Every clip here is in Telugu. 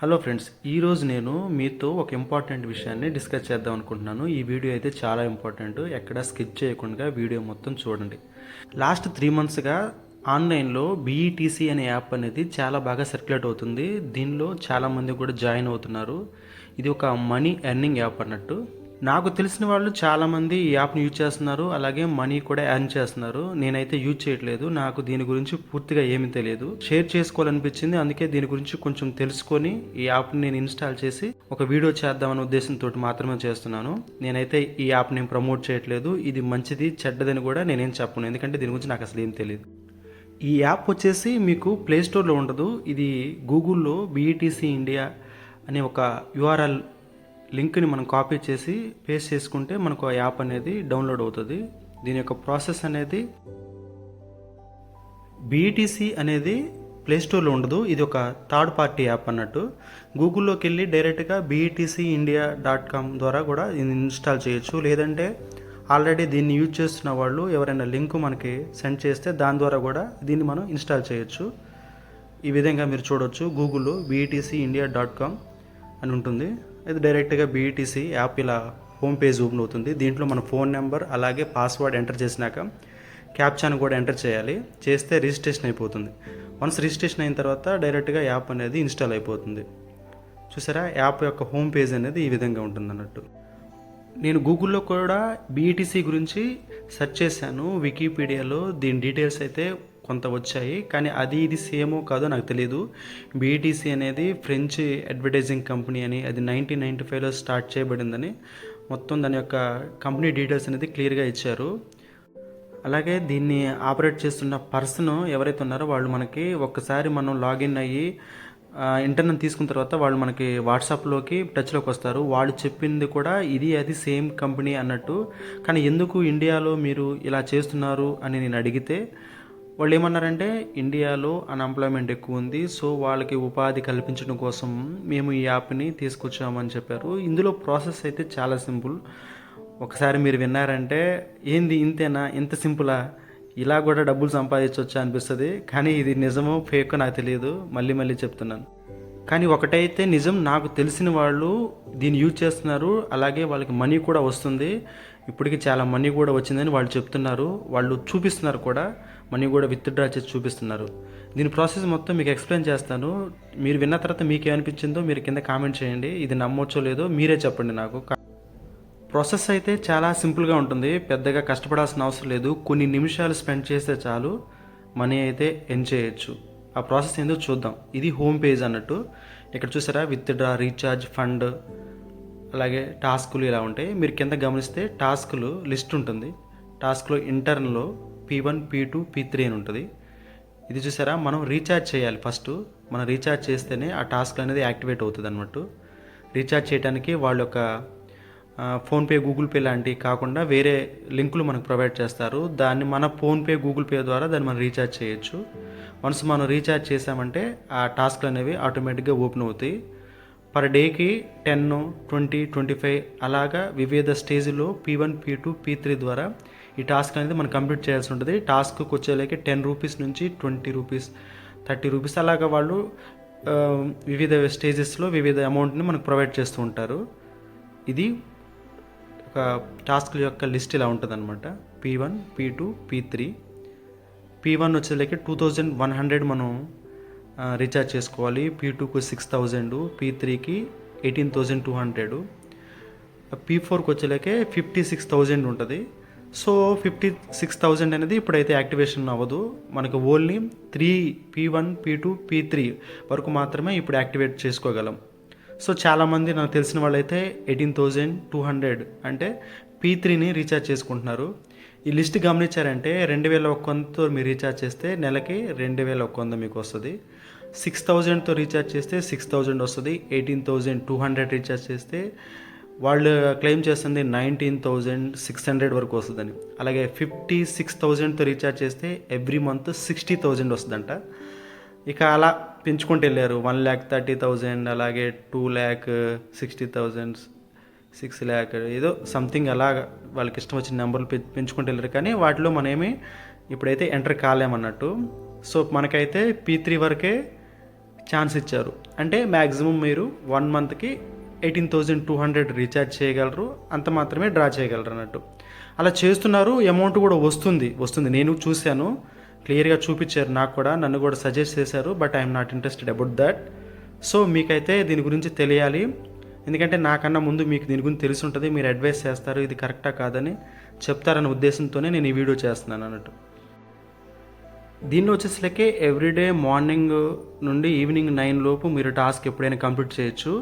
హలో ఫ్రెండ్స్ ఈరోజు నేను మీతో ఒక ఇంపార్టెంట్ విషయాన్ని డిస్కస్ చేద్దాం అనుకుంటున్నాను. ఈ వీడియో అయితే చాలా ఇంపార్టెంట్ ఎక్కడ స్కిప్ చేయకుండా వీడియో మొత్తం చూడండి. లాస్ట్ త్రీ మంత్స్గా ఆన్లైన్లో బీఈటీసీ అనే యాప్ అనేది చాలా బాగా సర్క్యులేట్ అవుతుంది. దీనిలో చాలామంది కూడా జాయిన్ అవుతున్నారు. ఇది ఒక మనీ ఎర్నింగ్ యాప్ అన్నట్టు. నాకు తెలిసిన వాళ్ళు చాలామంది ఈ యాప్ని యూజ్ చేస్తున్నారు అలాగే మనీ కూడా ఎర్న్ చేస్తున్నారు. నేనైతే యూజ్ చేయట్లేదు. నాకు దీని గురించి పూర్తిగా ఏమీ తెలియదు. షేర్ చేసుకోవాలనిపించింది. అందుకే దీని గురించి కొంచెం తెలుసుకొని ఈ యాప్ని నేను ఇన్స్టాల్ చేసి ఒక వీడియో చేద్దామనే ఉద్దేశంతో మాత్రమే చేస్తున్నాను. నేనైతే ఈ యాప్ని ప్రమోట్ చేయట్లేదు. ఇది మంచిది చెడ్డదని కూడా నేనేం చెప్పను. ఎందుకంటే దీని గురించి నాకు అసలు ఏం తెలియదు. ఈ యాప్ వచ్చేసి మీకు ప్లే స్టోర్లో ఉండదు. ఇది గూగుల్లో బీఈటీసీ ఇండియా అనే ఒక యూఆర్ఎల్ లింక్ని మనం కాపీ చేసి పేస్ట్ చేసుకుంటే మనకు ఆ యాప్ అనేది డౌన్లోడ్ అవుతుంది. దీని యొక్క ప్రాసెస్ అనేది బీఈటీసీ అనేది ప్లేస్టోర్లో ఉండదు. ఇది ఒక థర్డ్ పార్టీ యాప్ అన్నట్టు. గూగుల్లోకి వెళ్ళి డైరెక్ట్గా బీఈటీసీ ఇండియా డాట్ కామ్ ద్వారా కూడా ఇది ఇన్స్టాల్ చేయొచ్చు. లేదంటే ఆల్రెడీ దీన్ని యూజ్ చేస్తున్న వాళ్ళు ఎవరైనా లింక్ మనకి సెండ్ చేస్తే దాని ద్వారా కూడా దీన్ని మనం ఇన్స్టాల్ చేయొచ్చు. ఈ విధంగా మీరు చూడొచ్చు. గూగుల్లో బీఈటీసీ ఇండియా డాట్ కామ్ అని ఉంటుంది. ఇది డైరెక్ట్గా బీఈటీసీ యాప్ ఇలా హోమ్ పేజ్ ఓపెన్ అవుతుంది. దీంట్లో మన ఫోన్ నెంబర్ అలాగే పాస్వర్డ్ ఎంటర్ చేసినాక క్యాప్చాను కూడా ఎంటర్ చేయాలి. చేస్తే రిజిస్ట్రేషన్ అయిపోతుంది. వన్స్ రిజిస్ట్రేషన్ అయిన తర్వాత డైరెక్ట్గా యాప్ అనేది ఇన్స్టాల్ అయిపోతుంది. చూసారా? యాప్ యొక్క హోమ్ పేజ్ అనేది ఈ విధంగా ఉంటుంది అన్నట్టు నేను గూగుల్లో కూడా బీఈటీసీ గురించి సెర్చ్ చేశాను. వికీపీడియాలో దీని డీటెయిల్స్ అయితే కొంత వచ్చాయి కానీ అది ఇది సేమో కాదో నాకు తెలియదు బీటీసీ అనేది ఫ్రెంచ్ అడ్వర్టైజింగ్ కంపెనీ అని అది నైన్టీన్ నైంటీ ఫైవ్లో స్టార్ట్ చేయబడిందని మొత్తం దాని యొక్క కంపెనీ డీటెయిల్స్ అనేది క్లియర్గా ఇచ్చారు. అలాగే దీన్ని ఆపరేట్ చేస్తున్న పర్సన్ ఎవరైతే ఉన్నారో వాళ్ళు మనకి ఒక్కసారి మనం లాగిన్ అయ్యి ఇంటర్నెట్ తీసుకున్న తర్వాత వాళ్ళు మనకి వాట్సాప్లోకి టచ్లోకి వస్తారు. వాళ్ళు చెప్పింది కూడా ఇది అది సేమ్ కంపెనీ అన్నట్టు. కానీ ఎందుకు ఇండియాలో మీరు ఇలా చేస్తున్నారు అని నేను అడిగితే వాళ్ళు ఏమన్నారంటే ఇండియాలో అన్ఎంప్లాయ్మెంట్ ఎక్కువ ఉంది సో వాళ్ళకి ఉపాధి కల్పించడం కోసం మేము ఈ యాప్ని తీసుకొచ్చామని చెప్పారు. ఇందులో ప్రాసెస్ అయితే చాలా సింపుల్. ఒకసారి మీరు విన్నారంటే ఏంది ఇంతేనా? ఇంత సింపులా? ఇలా కూడా డబ్బులు సంపాదించవచ్చా అనిపిస్తుంది. కానీ ఇది నిజమో ఫేక్ నాకు తెలియదు. మళ్ళీ మళ్ళీ చెప్తున్నాను. కానీ ఒకటైతే నిజం నాకు తెలిసిన వాళ్ళు దీన్ని యూజ్ చేస్తున్నారు. అలాగే వాళ్ళకి మనీ కూడా వస్తుంది. ఇప్పటికి చాలా మనీ కూడా వచ్చిందని వాళ్ళు చెప్తున్నారు. వాళ్ళు చూపిస్తున్నారు కూడా. మనీ కూడా విత్డ్రా చేసి చూపిస్తున్నారు. దీని ప్రాసెస్ మొత్తం మీకు ఎక్స్ప్లెయిన్ చేస్తాను. మీరు విన్న తర్వాత మీకు ఏమనిపించిందో మీరు కింద కామెంట్ చేయండి. ఇది నమ్మొచ్చో లేదో మీరే చెప్పండి నాకు. ప్రాసెస్ అయితే చాలా సింపుల్గా ఉంటుంది. పెద్దగా కష్టపడాల్సిన అవసరం లేదు. కొన్ని నిమిషాలు స్పెండ్ చేస్తే చాలు మనీ అయితే ఎన్ చేయొచ్చు. ఆ ప్రాసెస్ ఏందో చూద్దాం. ఇది హోమ్ పేజ్ అన్నట్టు. ఇక్కడ చూసారా? విత్డ్రా రీఛార్జ్ ఫండ్ అలాగే టాస్కులు ఇలా ఉంటాయి. మీరు కింద గమనిస్తే టాస్కులు లిస్ట్ ఉంటుంది. టాస్క్లో ఇంటర్న్లో P one P two P three అని ఉంటుంది. ఇది చూసారా? మనం రీఛార్జ్ చేయాలి ఫస్ట్ మనం రీఛార్జ్ చేస్తేనే ఆ టాస్క్ అనేది యాక్టివేట్ అవుతుంది అన్నట్టు. రీఛార్జ్ చేయడానికి వాళ్ళ యొక్క ఫోన్పే గూగుల్ పే లాంటివి కాకుండా వేరే లింకులు మనకు ప్రొవైడ్ చేస్తారు. దాన్ని మన ఫోన్పే గూగుల్ పే ద్వారా దాన్ని మనం రీఛార్జ్ చేయొచ్చు. వన్స్ మనం రీఛార్జ్ చేసామంటే ఆ టాస్క్లు అనేవి ఆటోమేటిక్గా ఓపెన్ అవుతాయి. పర్ డేకి టెన్ ట్వంటీ ట్వంటీ ఫైవ్ అలాగా వివిధ స్టేజ్లో P one P two P three ద్వారా ఈ టాస్క్ అనేది మనం కంప్లీట్ చేయాల్సి ఉంటుంది. టాస్క్కి వచ్చేలాగే టెన్ రూపీస్ నుంచి ట్వంటీ రూపీస్ థర్టీ రూపీస్ అలాగా వాళ్ళు వివిధ స్టేజెస్లో వివిధ అమౌంట్ని మనకు ప్రొవైడ్ చేస్తూ ఉంటారు. ఇది ఒక టాస్క్ల యొక్క లిస్ట్ ఇలా ఉంటుంది అనమాట P one P two P three P one వచ్చేలాగే two thousand one hundred మనం రీఛార్జ్ చేసుకోవాలి. పీ టూకి సిక్స్ థౌజండ్ పీ త్రీకి eighteen thousand two hundred P ఫోర్కి వచ్చేలాకే ఫిఫ్టీ సిక్స్ థౌజండ్ ఉంటుంది. సో ఫిఫ్టీ సిక్స్ థౌజండ్ అనేది ఇప్పుడైతే యాక్టివేషన్ అవ్వదు. మనకు only three P one P two P three వరకు మాత్రమే ఇప్పుడు యాక్టివేట్ చేసుకోగలం. సో చాలామంది నాకు తెలిసిన వాళ్ళైతే ఎయిటీన్ థౌజండ్ టూ హండ్రెడ్ అంటే పీ త్రీని రీఛార్జ్ చేసుకుంటున్నారు. ఈ లిస్ట్ గమనించారంటే రెండు వేల ఒక్క వందతో మీరు రీఛార్జ్ చేస్తే నెలకి రెండు వేల ఒక్క వంద మీకు వస్తుంది. సిక్స్ థౌజండ్తో రీఛార్జ్ చేస్తే సిక్స్ థౌజండ్ వస్తుంది. Eighteen thousand two hundred recharge చేస్తే వాళ్ళు క్లెయిమ్ చేస్తుంది నైన్టీన్ థౌజండ్ సిక్స్ హండ్రెడ్ వరకు వస్తుందని. అలాగే ఫిఫ్టీ సిక్స్ థౌజండ్తో రీఛార్జ్ చేస్తే ఎవ్రీ మంత్ సిక్స్టీ థౌజండ్ వస్తుందంట. ఇక అలా పెంచుకుంటూ వెళ్ళారు. వన్ ల్యాక్ థర్టీ థౌజండ్ అలాగే two lakh sixty thousand six lakh ఏదో సంథింగ్ అలా వాళ్ళకి ఇష్టం వచ్చిన నెంబర్లు పె- పెంచుకుంటూ వెళ్ళారు. కానీ వాటిలో మనమేమి ఇప్పుడైతే ఎంటర్ కాలేమన్నట్టు. సో మనకైతే పీ త్రీ వరకే ఛాన్స్ ఇచ్చారు. అంటే మ్యాక్సిమం మీరు వన్ మంత్కి eighteen thousand two hundred recharge చేయగలరు అంత మాత్రమే డ్రా చేయగలరు అన్నట్టు. అలా చేస్తున్నారు అమౌంట్ కూడా వస్తుంది వస్తుంది. నేను చూశాను క్లియర్గా చూపించారు నాకు కూడా నన్ను కూడా సజెస్ట్ చేశారు but I'm not interested about that. So మీకైతే దీని గురించి తెలియాలి. ఎందుకంటే నాకన్నా ముందు మీకు దీని గురించి తెలిసి ఉంటుంది మీరు అడ్వైస్ చేస్తారు ఇది కరెక్టా కాదని చెప్తారనే ఉద్దేశంతోనే నేను ఈ వీడియో చేస్తున్నాను అన్నట్టు. దీన్ని వచ్చేసరికి ఎవ్రీడే మార్నింగ్ నుండి ఈవినింగ్ నైన్ లోపు మీరు టాస్క్ ఎప్పుడైనా కంప్లీట్ చేయొచ్చు.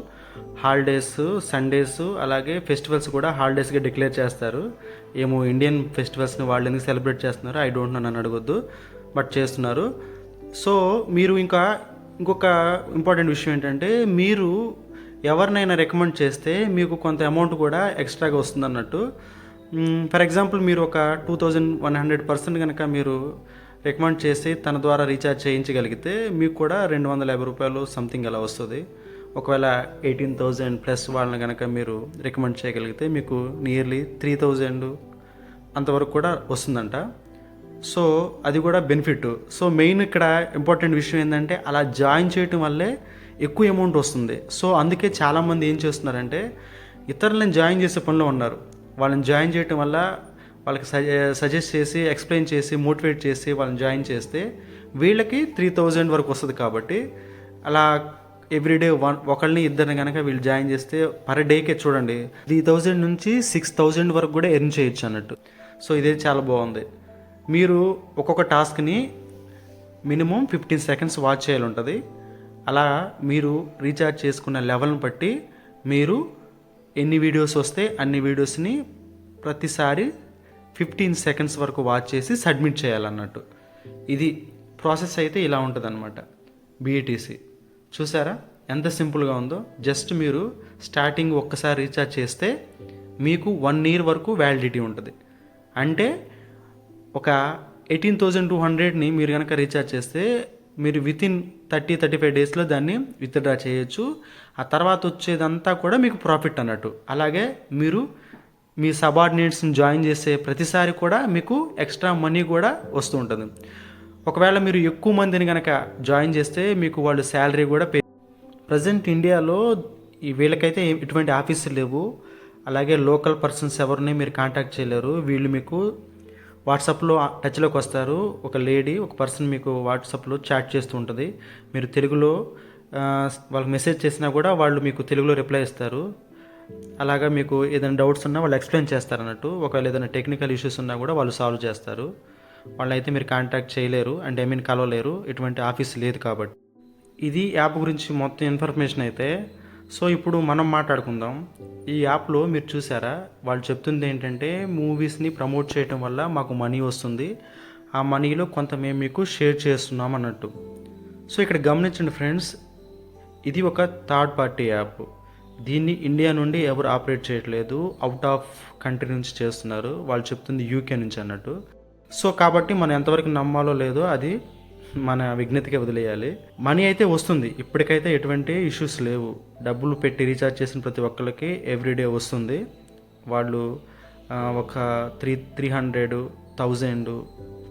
హాలిడేస్ సండేస్ అలాగే ఫెస్టివల్స్ కూడా హాలిడేస్గా డిక్లేర్ చేస్తారు. ఏమో ఇండియన్ ఫెస్టివల్స్ని వాళ్ళు ఎందుకు సెలబ్రేట్ చేస్తున్నారు ఐ డోంట్ నో నన్ను అడగొద్దు బట్ చేస్తున్నారు. సో మీరు ఇంకా ఇంకొక ఇంపార్టెంట్ విషయం ఏంటంటే మీరు ఎవరినైనా రికమెండ్ చేస్తే మీకు కొంత అమౌంట్ కూడా ఎక్స్ట్రాగా వస్తుంది అన్నట్టు ఫర్ ఎగ్జాంపుల్ మీరు ఒక two thousand one hundred percent కనుక మీరు రికమెండ్ చేసి తన ద్వారా రీఛార్జ్ చేయించగలిగితే మీకు కూడా రెండు వందల యాభై రూపాయలు సంథింగ్ అలా వస్తుంది. ఒకవేళ ఎయిటీన్ థౌజండ్ ప్లస్ వాళ్ళని కనుక మీరు రికమెండ్ చేయగలిగితే మీకు నియర్లీ త్రీ థౌజండ్ అంతవరకు కూడా వస్తుందంట. సో అది కూడా బెనిఫిట్. సో మెయిన్ ఇక్కడ ఇంపార్టెంట్ విషయం ఏంటంటే అలా జాయిన్ చేయటం వల్లే ఎక్కువ అమౌంట్ వస్తుంది. సో అందుకే చాలామంది ఏం చేస్తున్నారంటే ఇతరులను జాయిన్ చేసే పనిలో ఉన్నారు. వాళ్ళని జాయిన్ చేయటం వల్ల వాళ్ళకి సజెస్ట్ చేసి ఎక్స్ప్లెయిన్ చేసి మోటివేట్ చేసి వాళ్ళని జాయిన్ చేస్తే వీళ్ళకి త్రీ థౌజండ్ వరకు వస్తుంది కాబట్టి అలా ఎవ్రీడే వన్ ఒకళ్ళని ఇద్దరిని కనుక వీళ్ళు జాయిన్ చేస్తే పర్ డేకే చూడండి త్రీ థౌజండ్ నుంచి సిక్స్ థౌజండ్ వరకు కూడా ఎర్న్ చేయొచ్చు అన్నట్టు. సో ఇదే చాలా బాగుంది. మీరు ఒక్కొక్క టాస్క్ని మినిమం ఫిఫ్టీన్ సెకండ్స్ వాచ్ చేయాలి ఉంటుంది అలా మీరు రీఛార్జ్ చేసుకున్న లెవెల్ని బట్టి మీరు ఎన్ని వీడియోస్ వస్తే అన్ని వీడియోస్ని ప్రతిసారి ఫిఫ్టీన్ సెకండ్స్ వరకు వాచ్ చేసి సబ్మిట్ చేయాలన్నట్టు. ఇది ప్రాసెస్ అయితే ఇలా ఉంటుంది అనమాట బీఈటీసీ చూసారా? ఎంత సింపుల్గా ఉందో. జస్ట్ మీరు స్టార్టింగ్ ఒక్కసారి రీఛార్జ్ చేస్తే మీకు వన్ ఇయర్ వరకు వ్యాలిడిటీ ఉంటుంది. అంటే ఒక ఎయిటీన్ థౌజండ్ టూ హండ్రెడ్ని మీరు కనుక రీఛార్జ్ చేస్తే మీరు within thirty thirty five డేస్లో దాన్ని విత్డ్రా చేయొచ్చు. ఆ తర్వాత వచ్చేదంతా కూడా మీకు ప్రాఫిట్ అన్నట్టు. అలాగే మీరు మీ సబార్డినేట్స్ని జాయిన్ చేసే ప్రతిసారి కూడా మీకు ఎక్స్ట్రా మనీ కూడా వస్తూ ఉంటుంది. ఒకవేళ మీరు ఎక్కువ మందిని కనుక జాయిన్ చేస్తే మీకు వాళ్ళు శాలరీ కూడా పే ప్రజెంట్ ఇండియాలో ఈ వీళ్ళకైతే ఎటువంటి ఆఫీసులు లేవు. అలాగే లోకల్ పర్సన్స్ ఎవరిని మీరు కాంటాక్ట్ చేయలేరు. వీళ్ళు మీకు వాట్సాప్లో టచ్లోకి వస్తారు. ఒక లేడీ ఒక పర్సన్ మీకు వాట్సాప్లో చాట్ చేస్తూ ఉంటుంది. మీరు తెలుగులో వాళ్ళకి మెసేజ్ చేసినా కూడా వాళ్ళు మీకు తెలుగులో రిప్లై ఇస్తారు. అలాగా మీకు ఏదైనా డౌట్స్ ఉన్నా వాళ్ళు ఎక్స్ప్లెయిన్ చేస్తారు అన్నట్టు ఒకవేళ ఏదైనా టెక్నికల్ ఇష్యూస్ ఉన్నా కూడా వాళ్ళు సాల్వ్ చేస్తారు. వాళ్ళైతే మీరు కాంటాక్ట్ చేయలేరు అండ్ ఐ మీన్ కలవలేరు ఇటువంటి ఆఫీస్ లేదు కాబట్టి. ఇది యాప్ గురించి మొత్తం ఇన్ఫర్మేషన్ అయితే సో ఇప్పుడు మనం మాట్లాడుకుందాం. ఈ యాప్లో మీరు చూసారా? వాళ్ళు చెప్తుంది ఏంటంటే మూవీస్ని ప్రమోట్ చేయటం వల్ల మాకు మనీ వస్తుంది. ఆ మనీలో కొంత మేము మీకు షేర్ చేస్తున్నాం అన్నట్టు. సో ఇక్కడ గమనించండి ఫ్రెండ్స్ ఇది ఒక థర్డ్ పార్టీ యాప్. దీన్ని ఇండియా నుండి ఎవరు ఆపరేట్ చేయట్లేదు అవుట్ ఆఫ్ కంట్రీ నుంచి చేస్తున్నారు. వాళ్ళు చెప్తుంది యూకే నుంచి అన్నట్టు. సో కాబట్టి మనం ఎంతవరకు నమ్మాలో లేదో అది మన విజ్ఞతకి వదిలేయాలి. మనీ అయితే వస్తుంది. ఇప్పటికైతే ఎటువంటి ఇష్యూస్ లేవు. డబ్బులు పెట్టి రీఛార్జ్ చేసిన ప్రతి ఒక్కరికి ఎవ్రీడే వస్తుంది. వాళ్ళు ఒక three three hundred thousand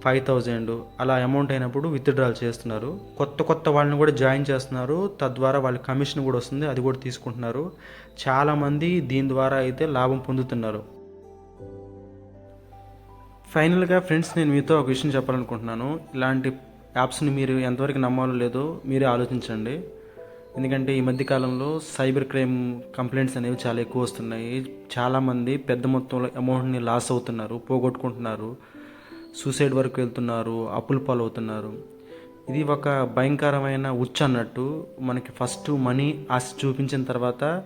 five thousand అలా అమౌంట్ అయినప్పుడు విత్డ్రాల్ చేస్తున్నారు. కొత్త కొత్త వాళ్ళని కూడా జాయిన్ చేస్తున్నారు. తద్వారా వాళ్ళ కమిషన్ కూడా వస్తుంది. అది కూడా తీసుకుంటున్నారు. చాలామంది దీని ద్వారా అయితే లాభం పొందుతున్నారు. ఫైనల్గా ఫ్రెండ్స్ నేను మీతో ఒక విషయం చెప్పాలనుకుంటున్నాను. ఇలాంటి యాప్స్ని మీరు ఎంతవరకు నమ్మాలో లేదో మీరే ఆలోచించండి. ఎందుకంటే ఈ మధ్య కాలంలో సైబర్ క్రైమ్ కంప్లైంట్స్ అనేవి చాలా ఎక్కువ వస్తున్నాయి. చాలామంది పెద్ద మొత్తంలో అమౌంట్ని లాస్ అవుతున్నారు పోగొట్టుకుంటున్నారు సూసైడ్ వరకు వెళ్తున్నారు అప్పుల పాలవుతున్నారు. ఇది ఒక భయంకరమైన ఉచ్చ అన్నట్టు మనకి ఫస్ట్ మనీ ఆశ చూపించిన తర్వాత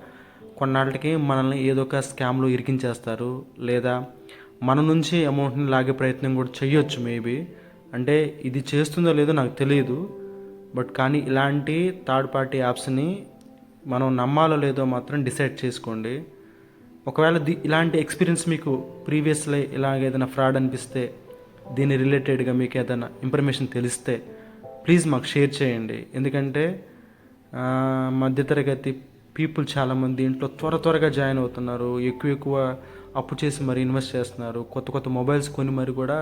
కొన్నాళ్ళకి మనల్ని ఏదో ఒక స్కామ్లో ఇరికించేస్తారు. లేదా మన నుంచి అమౌంట్ని లాగే ప్రయత్నం కూడా చేయొచ్చు మేబీ అంటే ఇది చేస్తుందో లేదో నాకు తెలియదు బట్ కానీ ఇలాంటి థర్డ్ పార్టీ యాప్స్ని మనం నమ్మాలో లేదో మాత్రం డిసైడ్ చేసుకోండి. ఒకవేళ ది ఇలాంటి ఎక్స్పీరియన్స్ మీకు ప్రీవియస్లీ ఇలాగ ఏదైనా ఫ్రాడ్ అనిపిస్తే దీని రిలేటెడ్గా మీకు ఏదైనా ఇన్ఫర్మేషన్ తెలిస్తే ప్లీజ్ మాకు షేర్ చేయండి. ఎందుకంటే మధ్యతరగతి పీపుల్ చాలామంది ఇంట్లో త్వర త్వరగా జాయిన్ అవుతున్నారు. ఎక్కువ ఎక్కువ అప్పు చేసి మరి ఇన్వెస్ట్ చేస్తున్నారు. కొత్త కొత్త మొబైల్స్ కొని మరి కూడా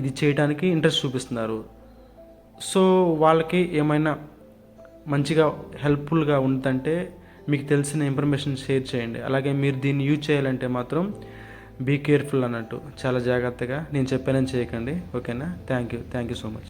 ఇది చేయడానికి ఇంట్రెస్ట్ చూపిస్తున్నారు. సో వాళ్ళకి ఏమైనా మంచిగా హెల్ప్ఫుల్గా ఉందంటే మీకు తెలిసిన ఇన్ఫర్మేషన్ షేర్ చేయండి. అలాగే మీరు దీన్ని యూజ్ చేయాలంటే మాత్రం బీ కేర్ఫుల్ అన్నట్టు. చాలా జాగ్రత్తగా నేను చెప్పానని చేయకండి. ఓకేనా? Thank you thank you so much